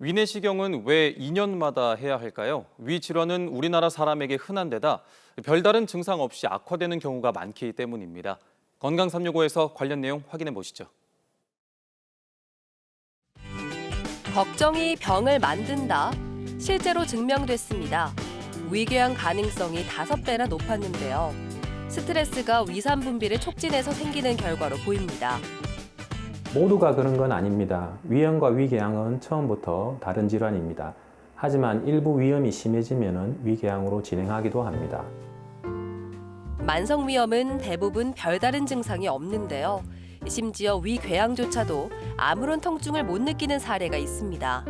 위내시경은 왜 2년마다 해야 할까요? 위 질환은 우리나라 사람에게 흔한 데다 별다른 증상 없이 악화되는 경우가 많기 때문입니다. 건강 365에서 관련 내용 확인해 보시죠. 걱정이 병을 만든다. 실제로 증명됐습니다. 위궤양 가능성이 다섯 배나 높았는데요. 스트레스가 위산 분비를 촉진해서 생기는 결과로 보입니다. 모두가 그런 건 아닙니다. 위염과 위궤양은 처음부터 다른 질환입니다. 하지만 일부 위염이 심해지면 위궤양으로 진행하기도 합니다. 만성 위염은 대부분 별다른 증상이 없는데요. 심지어 위궤양조차도 아무런 통증을 못 느끼는 사례가 있습니다.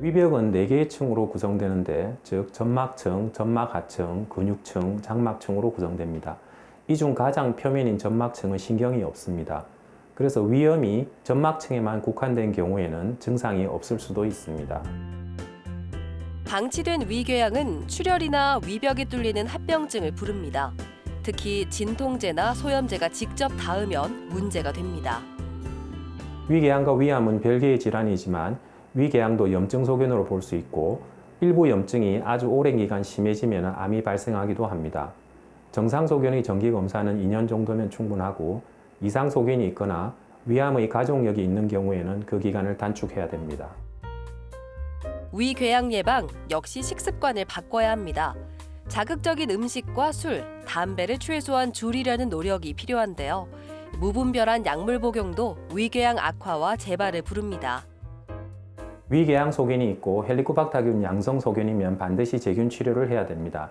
위벽은 4개의 층으로 구성되는데 즉 점막층, 점막하층, 근육층, 장막층으로 구성됩니다. 이 중 가장 표면인 점막층은 신경이 없습니다. 그래서 위염이 점막층에만 국한된 경우에는 증상이 없을 수도 있습니다. 방치된 위궤양은 출혈이나 위벽이 뚫리는 합병증을 부릅니다. 특히 진통제나 소염제가 직접 닿으면 문제가 됩니다. 위궤양과 위암은 별개의 질환이지만 위궤양도 염증 소견으로 볼 수 있고 일부 염증이 아주 오랜 기간 심해지면 암이 발생하기도 합니다. 정상 소견의 정기 검사는 2년 정도면 충분하고 이상 소견이 있거나 위암의 가족력이 있는 경우에는 그 기간을 단축해야 됩니다. 위궤양 예방 역시 식습관을 바꿔야 합니다. 자극적인 음식과 술, 담배를 최소한 줄이려는 노력이 필요한데요. 무분별한 약물 복용도 위궤양 악화와 재발을 부릅니다. 위궤양 소견이 있고 헬리코박타균 양성 소견이면 반드시 제균 치료를 해야 됩니다.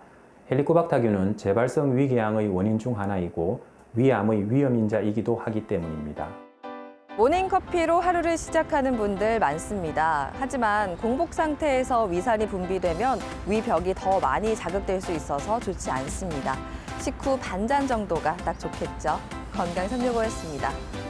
헬리코박타균은 재발성 위궤양의 원인 중 하나이고 위암의 위험인자이기도 하기 때문입니다. 모닝커피로 하루를 시작하는 분들 많습니다. 하지만 공복 상태에서 위산이 분비되면 위벽이 더 많이 자극될 수 있어서 좋지 않습니다. 식후 반잔 정도가 딱 좋겠죠. 건강 365였습니다.